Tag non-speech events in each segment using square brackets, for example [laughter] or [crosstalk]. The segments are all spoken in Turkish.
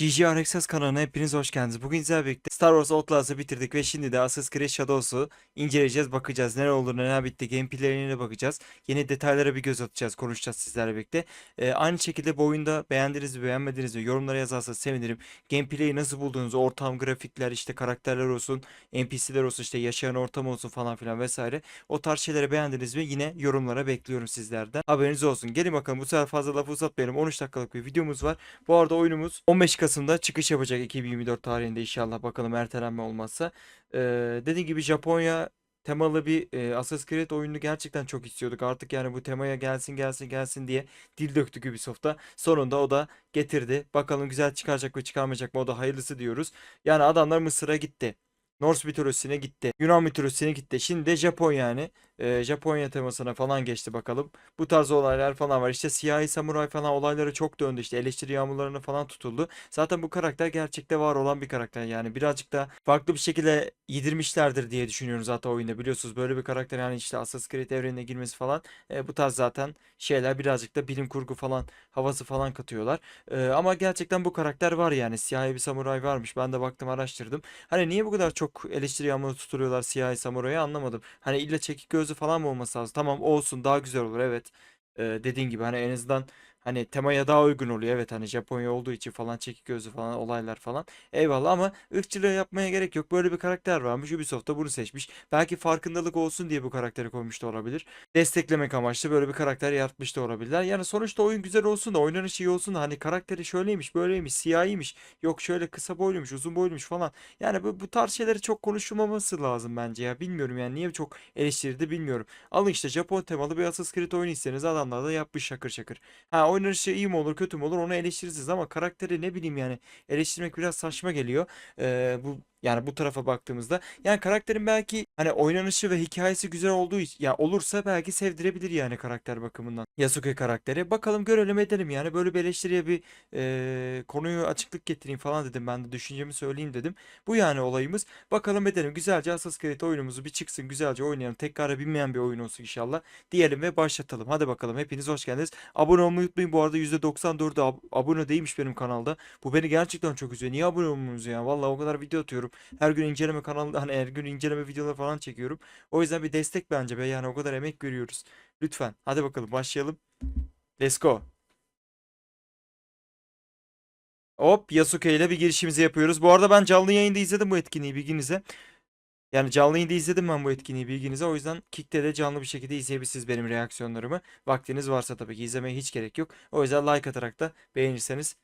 GGRXS kanalına hepiniz hoş geldiniz. Bugün sizlerle birlikte Star Wars Outlast'ı bitirdik ve şimdi de Assassin's Creed Shadows'u inceleyeceğiz, bakacağız. Neler oldu, neler bitti, gameplay'lerine bakacağız. Yeni detaylara bir göz atacağız, konuşacağız sizlerle birlikte. Ee, aynı şekilde bu oyunda beğendiniz mi, beğenmediniz mi yorumlara yazarsanız sevinirim. Gameplay'i nasıl buldunuz, ortam, grafikler, işte karakterler olsun, NPC'ler olsun, işte yaşayan ortam olsun falan filan vesaire. O tarz şeyleri beğendiniz mi yine yorumlara bekliyorum sizlerden. Haberiniz olsun. Gelin bakalım bu sefer fazla lafı uzatmayalım. 13 dakikalık bir videomuz var. Bu arada oyunumuz 15 Kasım'da çıkış yapacak 2024 tarihinde inşallah bakalım ertelenme olmazsa. Ee, dediğim gibi Japonya temalı bir e, Assassin's Creed oyununu gerçekten çok istiyorduk. Artık yani bu temaya gelsin gelsin gelsin diye dil döktük Ubisoft'a. Sonunda o da getirdi. Bakalım güzel çıkaracak mı çıkarmayacak mı o da hayırlısı diyoruz. Yani adamlar Mısır'a gitti. Norse mitolojisine gitti. Yunan mitolojisine gitti. Şimdi de Japon yani. Ee, Japonya temasına falan geçti bakalım. Bu tarz olaylar falan var. İşte siyahi samuray falan olayları çok döndü. İşte eleştiri yağmurlarına falan tutuldu. Zaten bu karakter gerçekte var olan bir karakter. Yani birazcık da farklı bir şekilde yedirmişlerdir diye düşünüyorum zaten oyunda. Biliyorsunuz böyle bir karakter yani işte Assassin's Creed evrenine girmesi falan. e, bu tarz zaten şeyler birazcık da bilim kurgu falan havası falan katıyorlar. Ee, ama gerçekten bu karakter var yani. Siyahi bir samuray varmış. Ben de baktım araştırdım. Hani niye bu kadar çok eleştiri yağmuru tutturuyorlar siyahi samurayı anlamadım. Hani illa çekik gözlü falan mı olması lazım? Tamam olsun daha güzel olur evet. Ee, dediğin gibi hani en azından hani temaya daha uygun oluyor. Evet hani Japonya olduğu için falan çekik gözlü falan olaylar falan. Eyvallah ama ırkçılığı yapmaya gerek yok. Böyle bir karakter varmış. Ubisoft da bunu seçmiş. Belki farkındalık olsun diye bu karakteri koymuş da olabilir. Desteklemek amaçlı böyle bir karakter yaratmış da olabilirler. Yani sonuçta oyun güzel olsun da oynanış iyi olsun da hani karakteri şöyleymiş böyleymiş siyahiymiş yok şöyle kısa boyluymuş uzun boyluymuş falan. Yani bu, bu tarz şeyleri çok konuşulmaması lazım bence ya. Bilmiyorum yani niye çok eleştirdi bilmiyorum. Alın işte Japon temalı bir Assassin's Creed oyunu isterseniz adamlar da yapmış şakır şakır. Ha oynanışı iyi mi olur kötü mü olur onu eleştirirsiniz ama karakteri ne bileyim yani eleştirmek biraz saçma geliyor. Ee, bu yani bu tarafa baktığımızda yani karakterin belki hani oynanışı ve hikayesi güzel olduğu için ya olursa belki sevdirebilir yani karakter bakımından. Yasuke karakteri. Bakalım görelim edelim yani böyle bir eleştiriye bir e, konuyu açıklık getireyim falan dedim. Ben de düşüncemi söyleyeyim dedim. Bu yani olayımız. Bakalım edelim güzelce Assassin's Creed oyunumuzu bir çıksın güzelce oynayalım. Tekrara binmeyen bir oyun olsun inşallah. Diyelim ve başlatalım. Hadi bakalım hepiniz hoş geldiniz. Abone olmayı unutmayın. Bu arada %94'ü ab- abone değilmiş benim kanalda. Bu beni gerçekten çok üzüyor. Niye abone olmuyorsunuz ya? Vallahi o kadar video atıyorum. Her gün inceleme kanalında hani her gün inceleme videoları falan çekiyorum. O yüzden bir destek bence be. Yani o kadar emek veriyoruz. Lütfen. Hadi bakalım başlayalım. Let's go. Hop Yasuke ile bir girişimizi yapıyoruz. Bu arada ben canlı yayında izledim bu etkinliği bilginize. Yani canlı yayında izledim ben bu etkinliği bilginize. O yüzden Kick'te de canlı bir şekilde izleyebilirsiniz benim reaksiyonlarımı. Vaktiniz varsa tabii ki izlemeye hiç gerek yok. O yüzden like atarak da beğenirseniz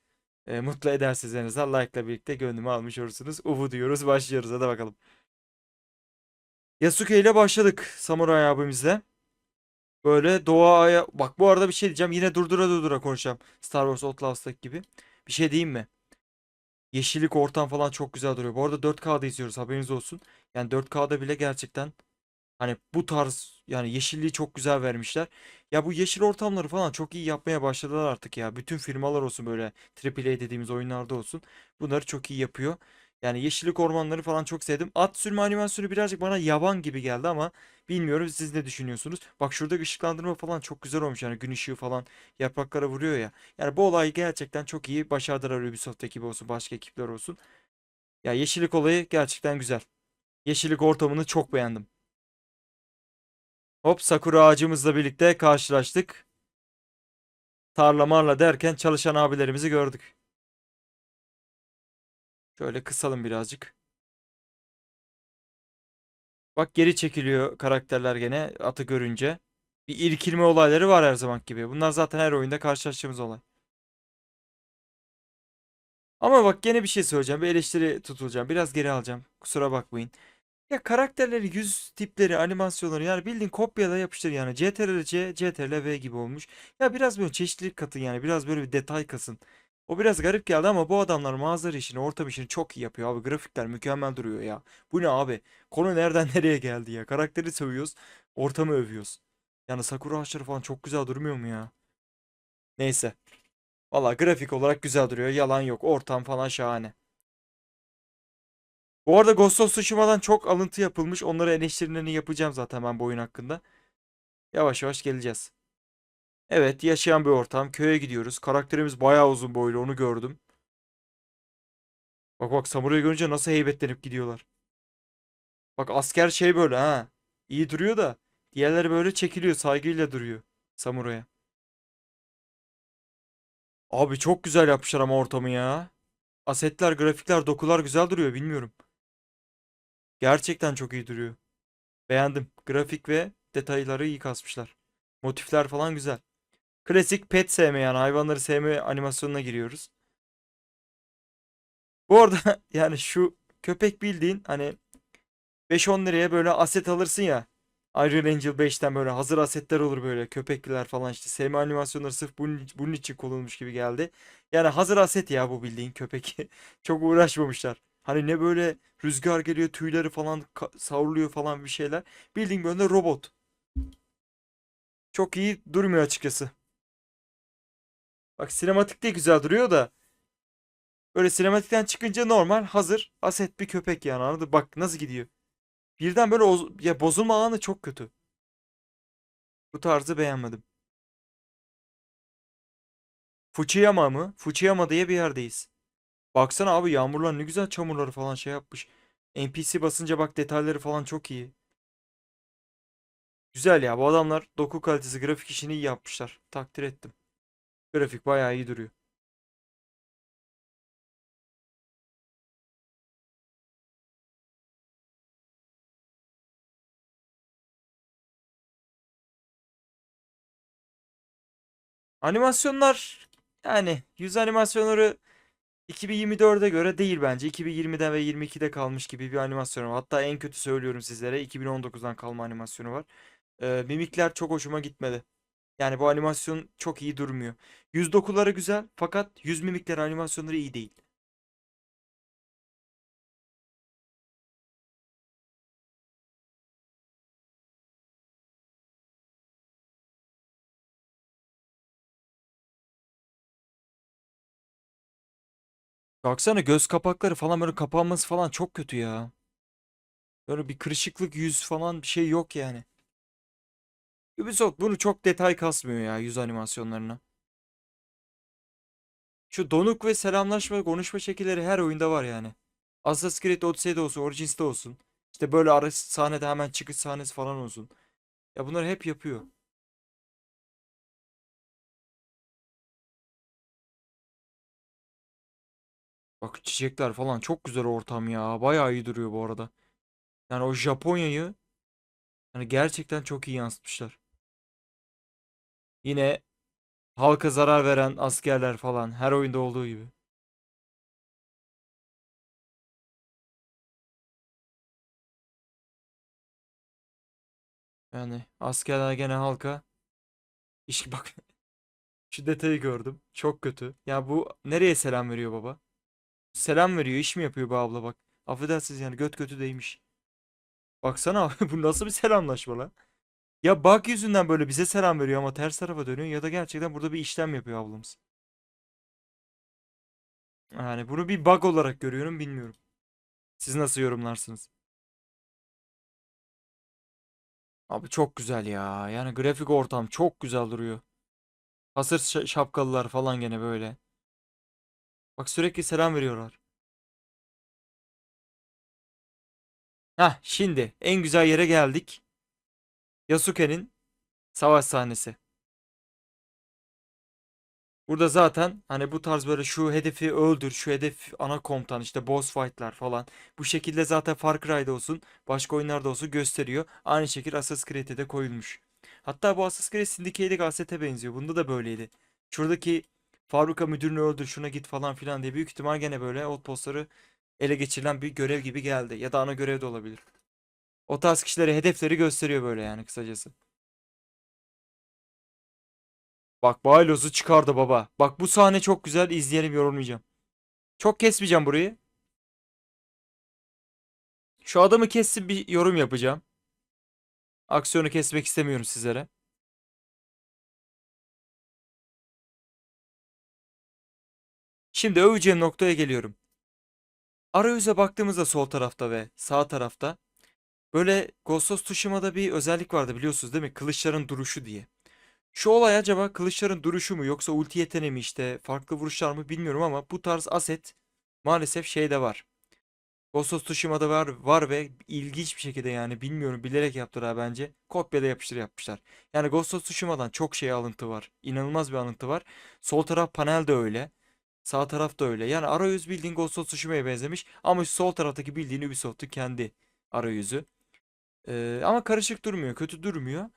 e, mutlu edersiniz en azından. Like ile birlikte gönlümü almış olursunuz. Uvu diyoruz başlıyoruz hadi bakalım. Yasuke ile başladık Samuray abimizle. Böyle doğaya bak bu arada bir şey diyeceğim. Yine durdura durdura konuşacağım. Star Wars Outlast'taki gibi. Bir şey diyeyim mi? Yeşillik ortam falan çok güzel duruyor. Bu arada 4K'da izliyoruz haberiniz olsun. Yani 4K'da bile gerçekten hani bu tarz yani yeşilliği çok güzel vermişler. Ya bu yeşil ortamları falan çok iyi yapmaya başladılar artık ya. Bütün firmalar olsun böyle AAA dediğimiz oyunlarda olsun. Bunları çok iyi yapıyor. Yani yeşillik ormanları falan çok sevdim. At sürme animasyonu birazcık bana yavan gibi geldi ama bilmiyorum siz ne düşünüyorsunuz? Bak şurada ışıklandırma falan çok güzel olmuş yani gün ışığı falan yapraklara vuruyor ya. Yani bu olay gerçekten çok iyi başardılar Ubisoft ekibi olsun başka ekipler olsun. Ya yeşillik olayı gerçekten güzel. Yeşillik ortamını çok beğendim. Hop Sakura ağacımızla birlikte karşılaştık. Tarla marla derken çalışan abilerimizi gördük. Şöyle kısalım birazcık. Bak geri çekiliyor karakterler gene atı görünce. Bir irkilme olayları var her zaman gibi. Bunlar zaten her oyunda karşılaştığımız olay. Ama bak gene bir şey söyleyeceğim. Bir eleştiri tutulacağım. Biraz geri alacağım. Kusura bakmayın. Ya karakterleri, yüz tipleri, animasyonları yani bildiğin kopyala yapıştır yani. CTRL C, CTRL V gibi olmuş. Ya biraz böyle çeşitlilik katın yani. Biraz böyle bir detay kasın. O biraz garip geldi ama bu adamlar manzara işini, ortam işini çok iyi yapıyor abi. Grafikler mükemmel duruyor ya. Bu ne abi? Konu nereden [laughs] nereye geldi ya? Karakteri seviyoruz, ortamı övüyoruz. Yani sakura ağaçları falan çok güzel durmuyor mu ya? Neyse. Valla grafik olarak güzel duruyor. Yalan yok. Ortam falan şahane. Bu arada Ghost of Tsushima'dan çok alıntı yapılmış. Onları eleştirilerini yapacağım zaten ben bu oyun hakkında. Yavaş yavaş geleceğiz. Evet yaşayan bir ortam. Köye gidiyoruz. Karakterimiz bayağı uzun boylu onu gördüm. Bak bak samurayı görünce nasıl heybetlenip gidiyorlar. Bak asker şey böyle ha. İyi duruyor da diğerleri böyle çekiliyor saygıyla duruyor samuraya. Abi çok güzel yapmışlar ama ortamı ya. Asetler, grafikler, dokular güzel duruyor bilmiyorum. Gerçekten çok iyi duruyor. Beğendim. Grafik ve detayları iyi kasmışlar. Motifler falan güzel. Klasik pet sevme yani hayvanları sevme animasyonuna giriyoruz. Bu arada [laughs] yani şu köpek bildiğin hani 5-10 liraya böyle aset alırsın ya. Iron Angel 5'ten böyle hazır asetler olur böyle köpekliler falan işte sevme animasyonları sırf bunun, bunun için konulmuş gibi geldi. Yani hazır aset ya bu bildiğin köpek. [laughs] Çok uğraşmamışlar. Hani ne böyle rüzgar geliyor tüyleri falan savruluyor falan bir şeyler. Bildiğin böyle robot. Çok iyi durmuyor açıkçası. Bak sinematik de güzel duruyor da böyle sinematikten çıkınca normal hazır aset bir köpek yani anladın? Bak nasıl gidiyor. Birden böyle ya bozulma anı çok kötü. Bu tarzı beğenmedim. Fukuyama mı? Fukuyama diye bir yerdeyiz. Baksana abi yağmurlar ne güzel çamurları falan şey yapmış. NPC basınca bak detayları falan çok iyi. Güzel ya bu adamlar doku kalitesi grafik işini iyi yapmışlar. Takdir ettim. Grafik bayağı iyi duruyor. Animasyonlar yani yüz animasyonları 2024'e göre değil bence. 2020'de ve 22'de kalmış gibi bir animasyon var. Hatta en kötü söylüyorum sizlere 2019'dan kalma animasyonu var. Ee, mimikler çok hoşuma gitmedi. Yani bu animasyon çok iyi durmuyor. Yüz dokuları güzel fakat yüz mimikleri animasyonları iyi değil. Baksana göz kapakları falan böyle kapanması falan çok kötü ya. Böyle bir kırışıklık yüz falan bir şey yok yani. Ubisoft bunu çok detay kasmıyor ya yüz animasyonlarına. Şu donuk ve selamlaşma konuşma şekilleri her oyunda var yani. Assassin's Creed Odyssey'de olsun, Origins'te olsun. İşte böyle ara sahnede hemen çıkış sahnesi falan olsun. Ya bunları hep yapıyor. Bak çiçekler falan çok güzel ortam ya. Bayağı iyi duruyor bu arada. Yani o Japonya'yı hani gerçekten çok iyi yansıtmışlar. Yine halka zarar veren askerler falan her oyunda olduğu gibi. Yani askerler gene halka. İşte bak [laughs] şu detayı gördüm. Çok kötü. Ya bu nereye selam veriyor baba? Selam veriyor, iş mi yapıyor bu abla bak. Affedersiniz yani göt götü değmiş. Baksana [laughs] abi bu nasıl bir selamlaşma lan? Ya bak yüzünden böyle bize selam veriyor ama ters tarafa dönüyor ya da gerçekten burada bir işlem yapıyor ablamız. Yani bunu bir bug olarak görüyorum bilmiyorum. Siz nasıl yorumlarsınız? Abi çok güzel ya. Yani grafik ortam çok güzel duruyor. Hasır şa- şapkalılar falan gene böyle. Bak sürekli selam veriyorlar. Heh şimdi en güzel yere geldik. Yasuke'nin savaş sahnesi. Burada zaten hani bu tarz böyle şu hedefi öldür, şu hedef ana komutan işte boss fight'lar falan. Bu şekilde zaten Far Cry'da olsun, başka oyunlarda olsun gösteriyor. Aynı şekilde Assassin's Creed'e de koyulmuş. Hatta bu Assassin's Creed Syndicated Asset'e benziyor. Bunda da böyleydi. Şuradaki fabrika müdürünü öldür, şuna git falan filan diye büyük ihtimal gene böyle outpostları ele geçirilen bir görev gibi geldi. Ya da ana görev de olabilir. O tarz kişilere hedefleri gösteriyor böyle yani kısacası. Bak Bayloz'u çıkardı baba. Bak bu sahne çok güzel. izleyelim yorumlayacağım. Çok kesmeyeceğim burayı. Şu adamı kesip bir yorum yapacağım. Aksiyonu kesmek istemiyorum sizlere. Şimdi öveceğim noktaya geliyorum. Arayüze baktığımızda sol tarafta ve sağ tarafta böyle Ghost of Tsushima'da bir özellik vardı biliyorsunuz değil mi? Kılıçların duruşu diye. Şu olay acaba kılıçların duruşu mu yoksa ulti yeteneği mi işte farklı vuruşlar mı bilmiyorum ama bu tarz aset maalesef şeyde var. Ghost of Tsushima'da var, var ve ilginç bir şekilde yani bilmiyorum bilerek yaptılar bence. Kopyala yapıştır yapmışlar. Yani Ghost of Tsushima'dan çok şey alıntı var. İnanılmaz bir alıntı var. Sol taraf panel de öyle. Sağ taraf da öyle. Yani arayüz bildiğin Ghost of Tsushima'ya benzemiş. Ama sol taraftaki bildiğin Ubisoft'un kendi arayüzü. Ee, ama karışık durmuyor. Kötü durmuyor.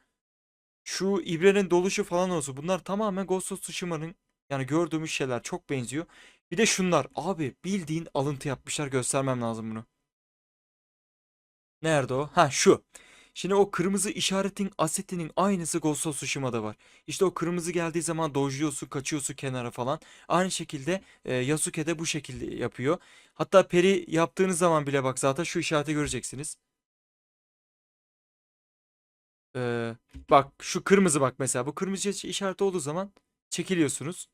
Şu ibrenin doluşu falan olsun. Bunlar tamamen Ghost of Tsushima'nın yani gördüğümüz şeyler çok benziyor. Bir de şunlar. Abi bildiğin alıntı yapmışlar. Göstermem lazım bunu. Nerede o? Ha şu. Şimdi o kırmızı işaretin asetinin aynısı Ghost of Tsushima'da var. İşte o kırmızı geldiği zaman dojluyorsun, kaçıyorsun kenara falan. Aynı şekilde e, Yasuke de bu şekilde yapıyor. Hatta peri yaptığınız zaman bile bak zaten şu işareti göreceksiniz. Ee, bak şu kırmızı bak mesela. Bu kırmızı işareti olduğu zaman çekiliyorsunuz.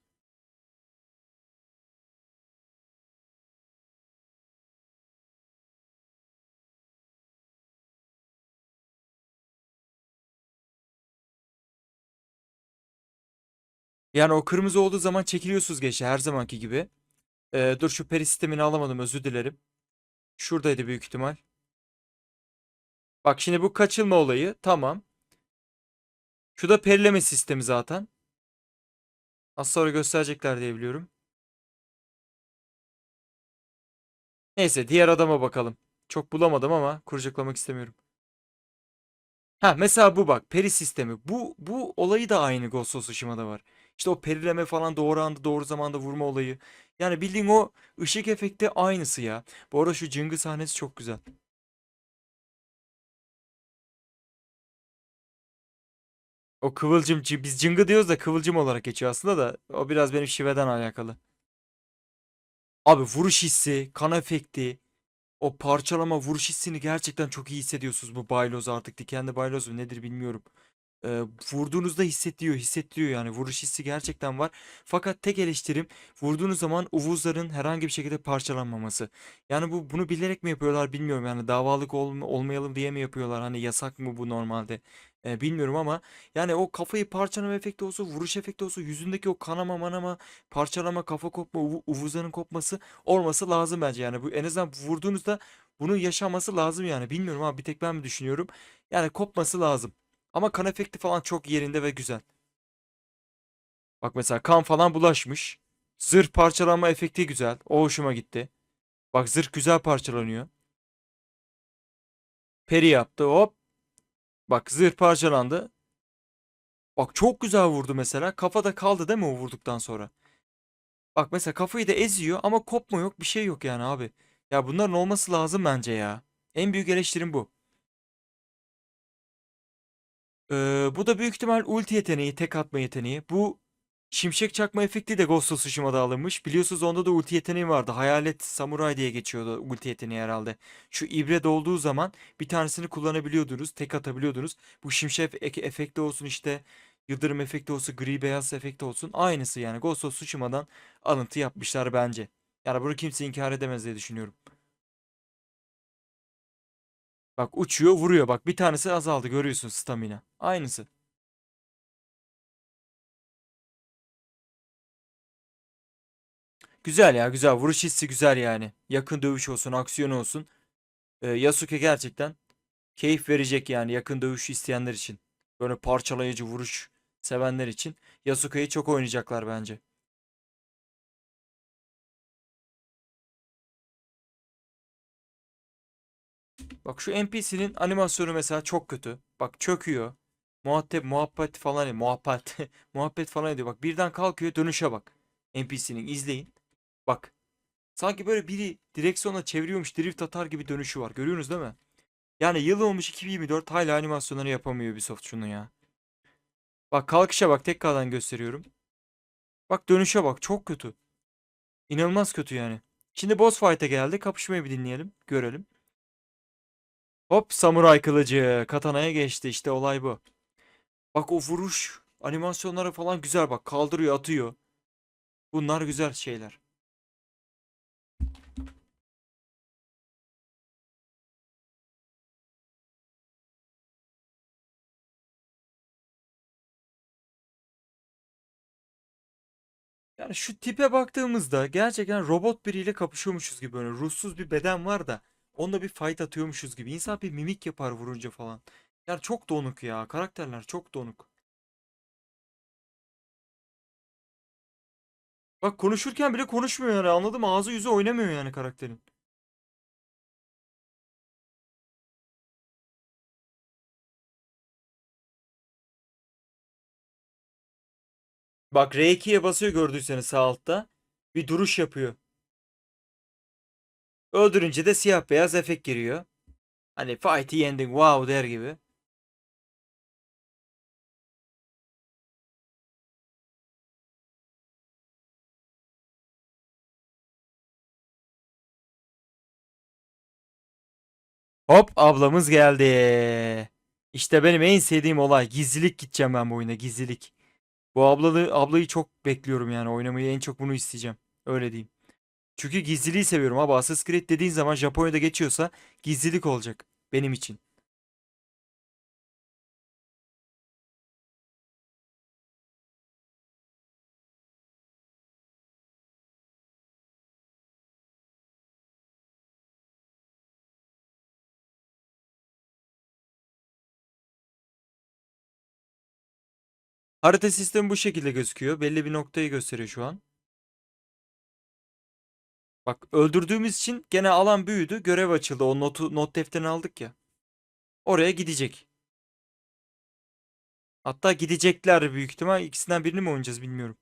Yani o kırmızı olduğu zaman çekiliyorsunuz geçe her zamanki gibi. Ee, dur şu peri sistemini alamadım özür dilerim. Şuradaydı büyük ihtimal. Bak şimdi bu kaçılma olayı tamam. Şu da perileme sistemi zaten. Az sonra gösterecekler diye biliyorum. Neyse diğer adama bakalım. Çok bulamadım ama kurcaklamak istemiyorum. Ha mesela bu bak peri sistemi. Bu bu olayı da aynı Ghost of Tsushima'da var. İşte o perileme falan doğru anda doğru zamanda vurma olayı. Yani bildiğin o ışık efekti aynısı ya. Bu arada şu cıngı sahnesi çok güzel. O kıvılcım cı- biz cıngı diyoruz da kıvılcım olarak geçiyor aslında da o biraz benim şiveden alakalı. Abi vuruş hissi, kan efekti, o parçalama vuruş hissini gerçekten çok iyi hissediyorsunuz bu bayloz artık dikenli bayloz mu nedir bilmiyorum. Ee, vurduğunuzda hissettiriyor, hissettiriyor yani. Vuruş hissi gerçekten var. Fakat tek eleştirim vurduğunuz zaman uvuzların herhangi bir şekilde parçalanmaması. Yani bu bunu bilerek mi yapıyorlar bilmiyorum. Yani davalık olma- olmayalım diye mi yapıyorlar? Hani yasak mı bu normalde? Ee, bilmiyorum ama yani o kafayı parçalama efekti olsun vuruş efekti olsun yüzündeki o kanama manama parçalama kafa kopma uvu- uvuzların kopması olması lazım bence yani. Bu en azından vurduğunuzda bunun yaşaması lazım yani. Bilmiyorum ama bir tek ben mi düşünüyorum? Yani kopması lazım. Ama kan efekti falan çok yerinde ve güzel. Bak mesela kan falan bulaşmış. Zırh parçalanma efekti güzel. O hoşuma gitti. Bak zırh güzel parçalanıyor. Peri yaptı hop. Bak zırh parçalandı. Bak çok güzel vurdu mesela. Kafada kaldı değil mi o vurduktan sonra? Bak mesela kafayı da eziyor ama kopma yok bir şey yok yani abi. Ya bunların olması lazım bence ya. En büyük eleştirim bu. Ee, bu da büyük ihtimal ulti yeteneği, tek atma yeteneği. Bu şimşek çakma efekti de Ghost of Tsushima'da alınmış. Biliyorsunuz onda da ulti yeteneği vardı. Hayalet Samuray diye geçiyordu ulti yeteneği herhalde. Şu ibre dolduğu zaman bir tanesini kullanabiliyordunuz, tek atabiliyordunuz. Bu şimşek e- efekti olsun işte, yıldırım efekti olsun, gri beyaz efekti olsun. Aynısı yani Ghost of Tsushima'dan alıntı yapmışlar bence. Yani bunu kimse inkar edemez diye düşünüyorum. Bak uçuyor, vuruyor. Bak bir tanesi azaldı görüyorsun stamina. Aynısı. Güzel ya güzel. Vuruş hissi güzel yani. Yakın dövüş olsun, aksiyon olsun. Ee, Yasuke gerçekten keyif verecek yani yakın dövüş isteyenler için. Böyle parçalayıcı vuruş sevenler için Yasuke'yi çok oynayacaklar bence. Bak şu NPC'nin animasyonu mesela çok kötü. Bak çöküyor. Muhabbet, muhabbet falan. Muhabbet, [laughs] muhabbet falan ediyor. Bak birden kalkıyor dönüşe bak. NPC'nin izleyin. Bak. Sanki böyle biri direksiyona çeviriyormuş drift atar gibi dönüşü var. Görüyorsunuz değil mi? Yani yıl olmuş 2024 hala animasyonları yapamıyor Ubisoft şunu ya. Bak kalkışa bak tekrardan gösteriyorum. Bak dönüşe bak çok kötü. İnanılmaz kötü yani. Şimdi boss fight'e geldi. Kapışmayı bir dinleyelim. Görelim. Hop samuray kılıcı. Katana'ya geçti. İşte olay bu. Bak o vuruş animasyonları falan güzel bak. Kaldırıyor atıyor. Bunlar güzel şeyler. Yani şu tipe baktığımızda gerçekten robot biriyle kapışıyormuşuz gibi böyle ruhsuz bir beden var da onunla bir fight atıyormuşuz gibi. İnsan bir mimik yapar vurunca falan. Yani çok donuk ya. Karakterler çok donuk. Bak konuşurken bile konuşmuyor yani anladın mı? Ağzı yüzü oynamıyor yani karakterin. Bak R2'ye basıyor gördüyseniz sağ altta. Bir duruş yapıyor. Öldürünce de siyah beyaz efekt giriyor. Hani fight'i yendin wow der gibi. Hop ablamız geldi. İşte benim en sevdiğim olay. Gizlilik gideceğim ben bu oyuna gizlilik. Bu ablalı, ablayı çok bekliyorum yani oynamayı en çok bunu isteyeceğim. Öyle diyeyim. Çünkü gizliliği seviyorum abi. Assassin's Creed dediğin zaman Japonya'da geçiyorsa gizlilik olacak benim için. Harita sistemi bu şekilde gözüküyor. Belli bir noktayı gösteriyor şu an. Bak öldürdüğümüz için gene alan büyüdü. Görev açıldı. O notu not defterini aldık ya. Oraya gidecek. Hatta gidecekler büyük ihtimal. İkisinden birini mi oynayacağız bilmiyorum.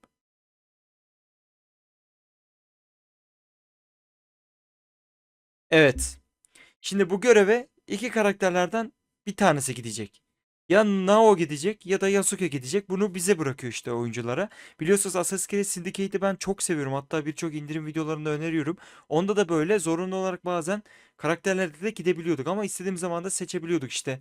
Evet. Şimdi bu göreve iki karakterlerden bir tanesi gidecek. Ya Nao gidecek ya da Yasuke gidecek. Bunu bize bırakıyor işte oyunculara. Biliyorsunuz Assassin's Creed Syndicate'i ben çok seviyorum. Hatta birçok indirim videolarında öneriyorum. Onda da böyle zorunlu olarak bazen karakterlerde de gidebiliyorduk ama istediğim zaman da seçebiliyorduk işte.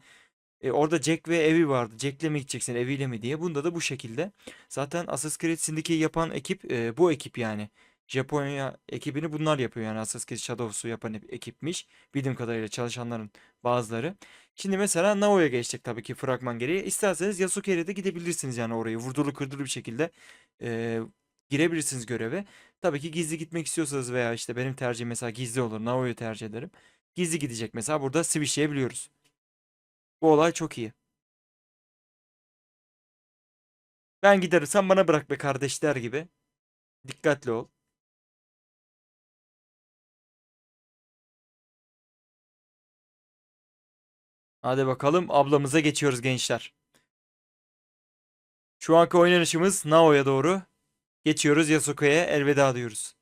E, orada Jack ve Evie vardı. Jack'le mi gideceksin, Evie'yle mi diye. Bunda da bu şekilde. Zaten Assassin's Creed Syndicate'i yapan ekip e, bu ekip yani. Japonya ekibini bunlar yapıyor yani Assassin's Creed Shadows'u yapan ekipmiş. Bildiğim kadarıyla çalışanların bazıları. Şimdi mesela Nao'ya geçecek tabii ki fragman gereği. İsterseniz Yasuke'ye de gidebilirsiniz yani orayı. Vurdulu kırdılı bir şekilde e, girebilirsiniz göreve. Tabii ki gizli gitmek istiyorsanız veya işte benim tercihim mesela gizli olur. Nao'yu tercih ederim. Gizli gidecek mesela burada switchleyebiliyoruz. Bu olay çok iyi. Ben giderim sen bana bırak be kardeşler gibi. Dikkatli ol. Hadi bakalım ablamıza geçiyoruz gençler. Şu anki oynanışımız Nao'ya doğru. Geçiyoruz Yasuko'ya elveda diyoruz.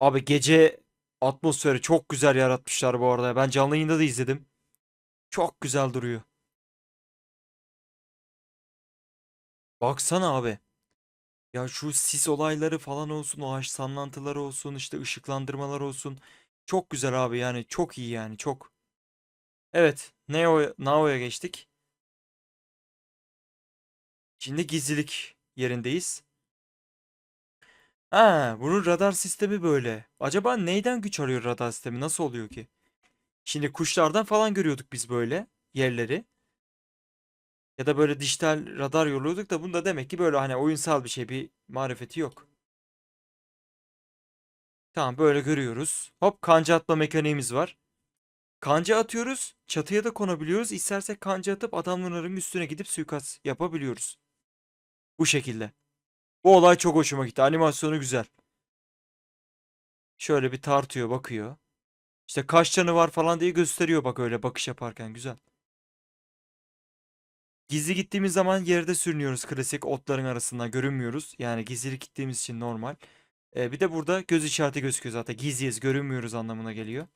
Abi gece atmosferi çok güzel yaratmışlar bu arada. Ben canlı yayında da izledim. Çok güzel duruyor. Baksana abi. Ya şu sis olayları falan olsun, ağaç sallantıları olsun, işte ışıklandırmalar olsun. Çok güzel abi yani çok iyi yani çok. Evet, Neo, Nao'ya geçtik. Şimdi gizlilik yerindeyiz. Ha, bunun radar sistemi böyle. Acaba neyden güç alıyor radar sistemi? Nasıl oluyor ki? Şimdi kuşlardan falan görüyorduk biz böyle yerleri. Ya da böyle dijital radar yoluyorduk da bunda demek ki böyle hani oyunsal bir şey bir marifeti yok. Tamam böyle görüyoruz. Hop kanca atma mekaniğimiz var. Kanca atıyoruz. Çatıya da konabiliyoruz. İstersek kanca atıp adamların üstüne gidip suikast yapabiliyoruz. Bu şekilde. Bu olay çok hoşuma gitti. Animasyonu güzel. Şöyle bir tartıyor bakıyor. İşte kaç canı var falan diye gösteriyor bak öyle bakış yaparken güzel. Gizli gittiğimiz zaman yerde sürünüyoruz klasik otların arasından görünmüyoruz. Yani gizli gittiğimiz için normal. Ee, bir de burada göz işareti gözüküyor zaten. Gizliyiz görünmüyoruz anlamına geliyor.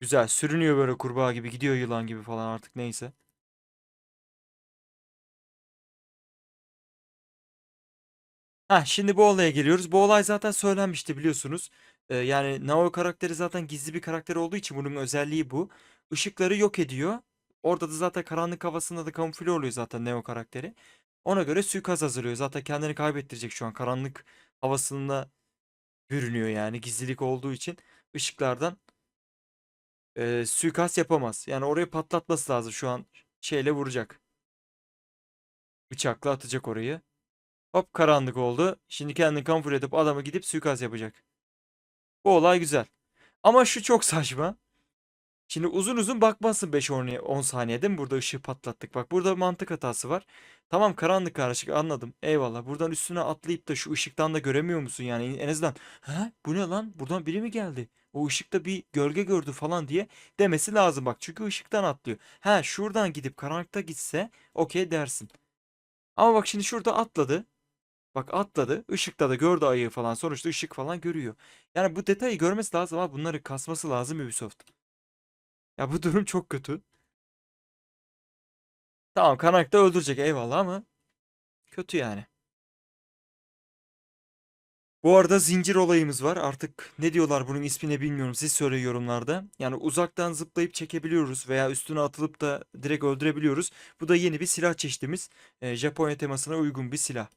Güzel sürünüyor böyle kurbağa gibi gidiyor yılan gibi falan artık neyse. Ha şimdi bu olaya geliyoruz. Bu olay zaten söylenmişti biliyorsunuz. Ee, yani Nao karakteri zaten gizli bir karakter olduğu için bunun özelliği bu. Işıkları yok ediyor. Orada da zaten karanlık havasında da kamufle oluyor zaten Neo karakteri. Ona göre suikast hazırlıyor. Zaten kendini kaybettirecek şu an. Karanlık havasında bürünüyor yani gizlilik olduğu için ışıklardan e, suikast yapamaz. Yani orayı patlatması lazım şu an şeyle vuracak. Bıçakla atacak orayı. Hop karanlık oldu. Şimdi kendini kamufle edip adamı gidip suikast yapacak. Bu olay güzel. Ama şu çok saçma. Şimdi uzun uzun bakmazsın 5-10 saniye değil mi? Burada ışığı patlattık. Bak burada mantık hatası var. Tamam karanlık karışık anladım. Eyvallah. Buradan üstüne atlayıp da şu ışıktan da göremiyor musun yani? En azından ha bu ne lan? Buradan biri mi geldi? O ışıkta bir gölge gördü falan diye demesi lazım bak. Çünkü ışıktan atlıyor. Ha şuradan gidip karanlıkta gitse okey dersin. Ama bak şimdi şurada atladı. Bak atladı. Işıkta da gördü ayı falan. Sonuçta ışık falan görüyor. Yani bu detayı görmesi lazım ama bunları kasması lazım Ubisoft. Ya bu durum çok kötü. Tamam karanlıkta öldürecek eyvallah ama kötü yani. Bu arada zincir olayımız var. Artık ne diyorlar bunun ismini bilmiyorum. Siz söyleyin yorumlarda. Yani uzaktan zıplayıp çekebiliyoruz veya üstüne atılıp da direkt öldürebiliyoruz. Bu da yeni bir silah çeşitimiz. Ee, Japonya temasına uygun bir silah.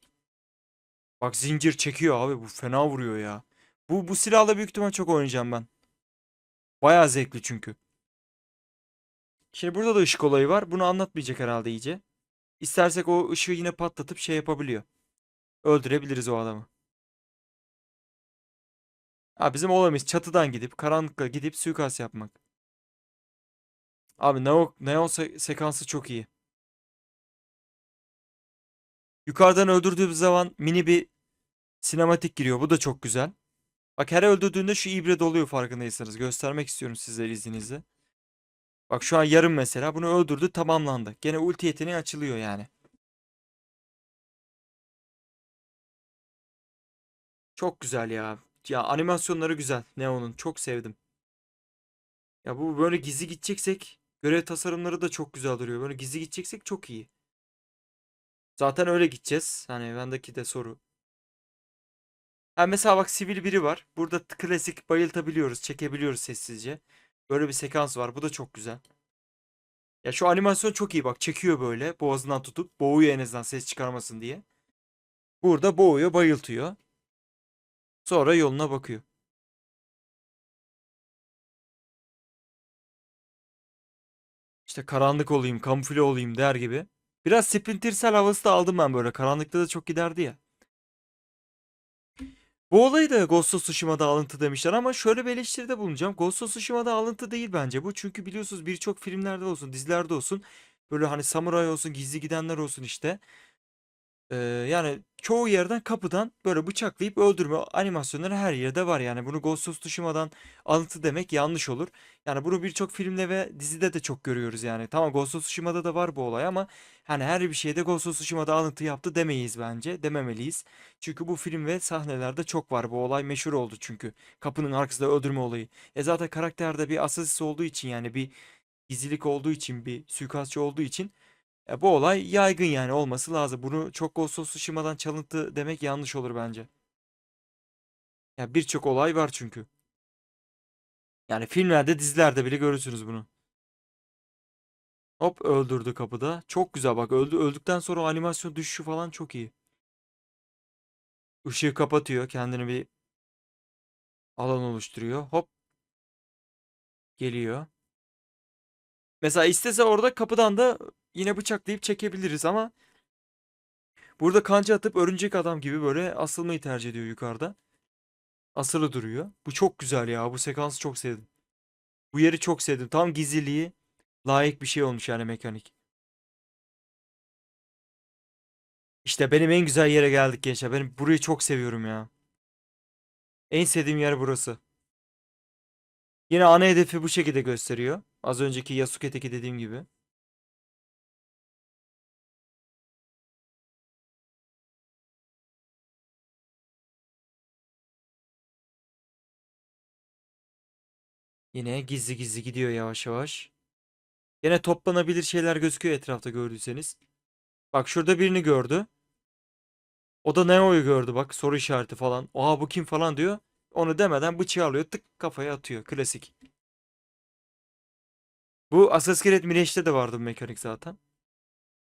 Bak zincir çekiyor abi bu fena vuruyor ya. Bu bu silahla büyük ihtimal çok oynayacağım ben. Bayağı zevkli çünkü. Şimdi burada da ışık olayı var. Bunu anlatmayacak herhalde iyice. İstersek o ışığı yine patlatıp şey yapabiliyor. Öldürebiliriz o adamı. Ha bizim olayımız çatıdan gidip karanlıkla gidip suikast yapmak. Abi Neo, Neo se- sekansı çok iyi. Yukarıdan öldürdüğümüz zaman mini bir sinematik giriyor. Bu da çok güzel. Bak her öldürdüğünde şu ibre doluyor farkındaysanız. Göstermek istiyorum sizlere izninizle. Bak şu an yarım mesela. Bunu öldürdü tamamlandı. Gene ulti yeteneği açılıyor yani. Çok güzel ya. Ya animasyonları güzel. Neo'nun. Çok sevdim. Ya bu böyle gizli gideceksek görev tasarımları da çok güzel duruyor. Böyle gizli gideceksek çok iyi. Zaten öyle gideceğiz. Hani bendeki de soru. Ha mesela bak sivil biri var. Burada klasik bayıltabiliyoruz, çekebiliyoruz sessizce. Böyle bir sekans var. Bu da çok güzel. Ya şu animasyon çok iyi bak. Çekiyor böyle boğazından tutup boğuyor en azından ses çıkarmasın diye. Burada boğuyor, bayıltıyor. Sonra yoluna bakıyor. İşte karanlık olayım, kamufle olayım der gibi. Biraz Splinter Cell havası da aldım ben böyle. Karanlıkta da çok giderdi ya. Bu olayı da Ghost of Tsushima'da alıntı demişler ama şöyle bir eleştiride bulunacağım. Ghost of Tsushima'da alıntı değil bence bu. Çünkü biliyorsunuz birçok filmlerde olsun, dizilerde olsun böyle hani samuray olsun, gizli gidenler olsun işte. Ee, yani çoğu yerden kapıdan böyle bıçaklayıp öldürme animasyonları her yerde var. Yani bunu Ghost of Tsushima'dan alıntı demek yanlış olur. Yani bunu birçok filmde ve dizide de çok görüyoruz yani. Tamam Ghost of Tsushima'da da var bu olay ama hani her bir şeyde Ghost of Tsushima'da alıntı yaptı demeyiz bence. Dememeliyiz. Çünkü bu film ve sahnelerde çok var. Bu olay meşhur oldu çünkü. Kapının arkasında öldürme olayı. E zaten karakterde bir asasist olduğu için yani bir gizlilik olduğu için bir suikastçı olduğu için bu olay yaygın yani olması lazım. Bunu çok of Tsushima'dan çalıntı demek yanlış olur bence. Ya birçok olay var çünkü. Yani filmlerde, dizilerde bile görürsünüz bunu. Hop öldürdü kapıda. Çok güzel bak öldü öldükten sonra animasyon düşüşü falan çok iyi. Işığı kapatıyor. Kendini bir alan oluşturuyor. Hop geliyor. Mesela istese orada kapıdan da yine bıçaklayıp çekebiliriz ama burada kanca atıp örümcek adam gibi böyle asılmayı tercih ediyor yukarıda. Asılı duruyor. Bu çok güzel ya. Bu sekansı çok sevdim. Bu yeri çok sevdim. Tam gizliliği layık bir şey olmuş yani mekanik. İşte benim en güzel yere geldik gençler. Ben burayı çok seviyorum ya. En sevdiğim yer burası. Yine ana hedefi bu şekilde gösteriyor. Az önceki Yasuke'deki dediğim gibi. Yine gizli gizli gidiyor yavaş yavaş. Yine toplanabilir şeyler gözüküyor etrafta gördüyseniz. Bak şurada birini gördü. O da Neo'yu gördü bak soru işareti falan. Oha bu kim falan diyor. Onu demeden bıçağı alıyor tık kafaya atıyor. Klasik. Bu Assassin's Creed Mirage'de de vardı bu mekanik zaten.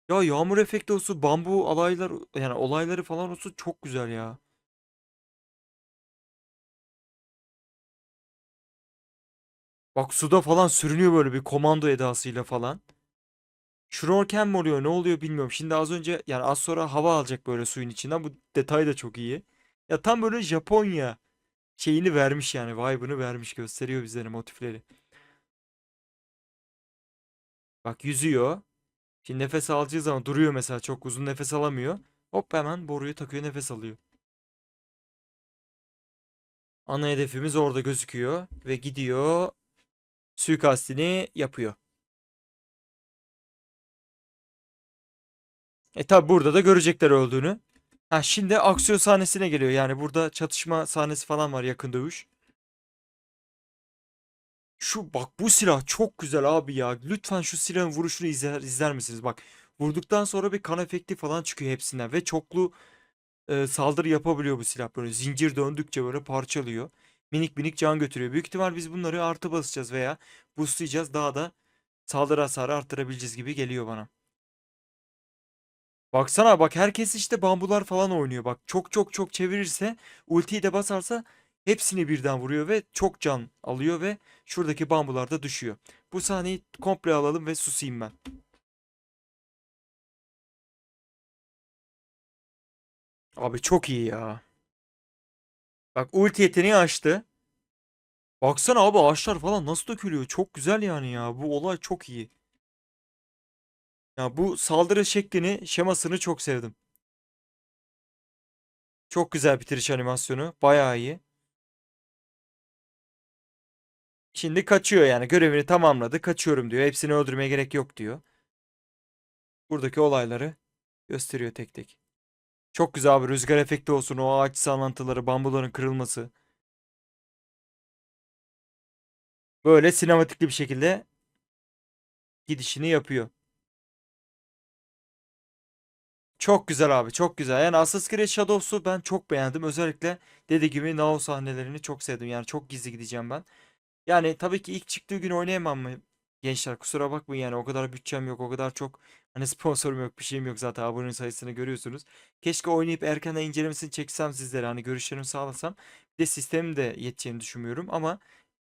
Ya yağmur efekti olsun, bambu alaylar yani olayları falan olsun çok güzel ya. Bak suda falan sürünüyor böyle bir komando edasıyla falan. Şnorkel mi oluyor ne oluyor bilmiyorum. Şimdi az önce yani az sonra hava alacak böyle suyun içinden. Bu detay da çok iyi. Ya tam böyle Japonya şeyini vermiş yani vibe'ını vermiş gösteriyor bizlere motifleri. Bak yüzüyor. Şimdi nefes alacağı zaman duruyor mesela çok uzun nefes alamıyor. Hop hemen boruyu takıyor nefes alıyor. Ana hedefimiz orada gözüküyor ve gidiyor suikastini yapıyor. E tabi burada da görecekler öldüğünü. Ha şimdi aksiyon sahnesine geliyor. Yani burada çatışma sahnesi falan var yakın dövüş. Şu bak bu silah çok güzel abi ya. Lütfen şu silahın vuruşunu izler, izler misiniz? Bak vurduktan sonra bir kan efekti falan çıkıyor hepsinden ve çoklu e, saldırı yapabiliyor bu silah böyle. Zincir döndükçe böyle parçalıyor. Minik minik can götürüyor. Büyük ihtimal biz bunları artı basacağız veya boostlayacağız. Daha da saldırı hasarı arttırabileceğiz gibi geliyor bana. Baksana bak herkes işte bambular falan oynuyor. Bak çok çok çok çevirirse ultiyi de basarsa hepsini birden vuruyor ve çok can alıyor ve şuradaki bambular da düşüyor. Bu sahneyi komple alalım ve susayım ben. Abi çok iyi ya. Bak ulti yeteneği açtı. Baksana abi ağaçlar falan nasıl dökülüyor. Çok güzel yani ya. Bu olay çok iyi. Ya bu saldırı şeklini, şemasını çok sevdim. Çok güzel bitiriş animasyonu. Bayağı iyi. Şimdi kaçıyor yani. Görevini tamamladı. Kaçıyorum diyor. Hepsini öldürmeye gerek yok diyor. Buradaki olayları gösteriyor tek tek. Çok güzel abi. Rüzgar efekti olsun. O ağaç sallantıları, bambuların kırılması. Böyle sinematikli bir şekilde gidişini yapıyor. Çok güzel abi çok güzel. Yani Assassin's Creed Shadows'u ben çok beğendim. Özellikle dediği gibi Nao sahnelerini çok sevdim. Yani çok gizli gideceğim ben. Yani tabii ki ilk çıktığı gün oynayamam mı? Gençler kusura bakmayın yani o kadar bütçem yok o kadar çok hani sponsorum yok bir şeyim yok zaten abone sayısını görüyorsunuz. Keşke oynayıp erkenden incelemesini çeksem sizlere hani görüşlerimi sağlasam. Bir de sistemin de yeteceğini düşünmüyorum ama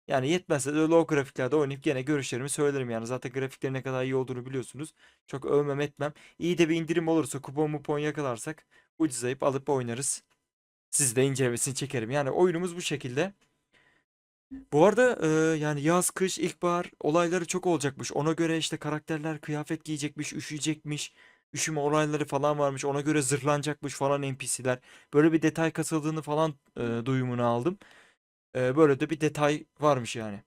yani yetmezse de low grafiklerde oynayıp gene görüşlerimi söylerim yani. Zaten grafiklerin ne kadar iyi olduğunu biliyorsunuz. Çok övmem etmem. İyi de bir indirim olursa kupon mupon yakalarsak ucuzlayıp alıp oynarız. Siz de incelemesini çekerim. Yani oyunumuz bu şekilde. Bu arada e, yani yaz, kış, ilkbahar olayları çok olacakmış. Ona göre işte karakterler kıyafet giyecekmiş, üşüyecekmiş. Üşüme olayları falan varmış. Ona göre zırhlanacakmış falan NPC'ler. Böyle bir detay kasıldığını falan e, duyumunu aldım. E, böyle de bir detay varmış yani.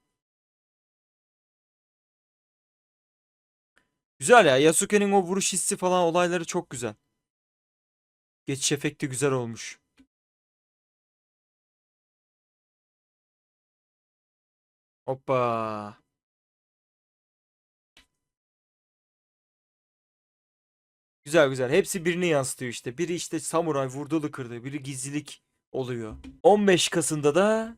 Güzel ya. Yasuke'nin o vuruş hissi falan olayları çok güzel. Geçiş efekti güzel olmuş. Hoppa. Güzel güzel. Hepsi birini yansıtıyor işte. Biri işte samuray vurdulu kırdı. Biri gizlilik oluyor. 15 Kasım'da da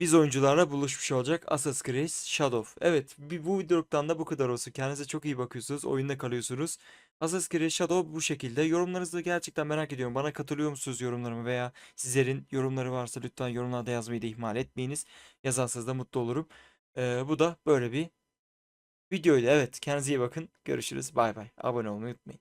biz oyuncularla buluşmuş olacak Assassin's Creed Shadow. Evet bu videoluktan da bu kadar olsun. Kendinize çok iyi bakıyorsunuz. Oyunda kalıyorsunuz. Assassin's Creed Shadow bu şekilde. Yorumlarınızı gerçekten merak ediyorum. Bana katılıyor musunuz yorumlarımı veya sizlerin yorumları varsa lütfen yorumlarda yazmayı da ihmal etmeyiniz. Yazarsanız da mutlu olurum. Ee, bu da böyle bir videoydu. Evet kendinize iyi bakın. Görüşürüz. Bay bay. Abone olmayı unutmayın.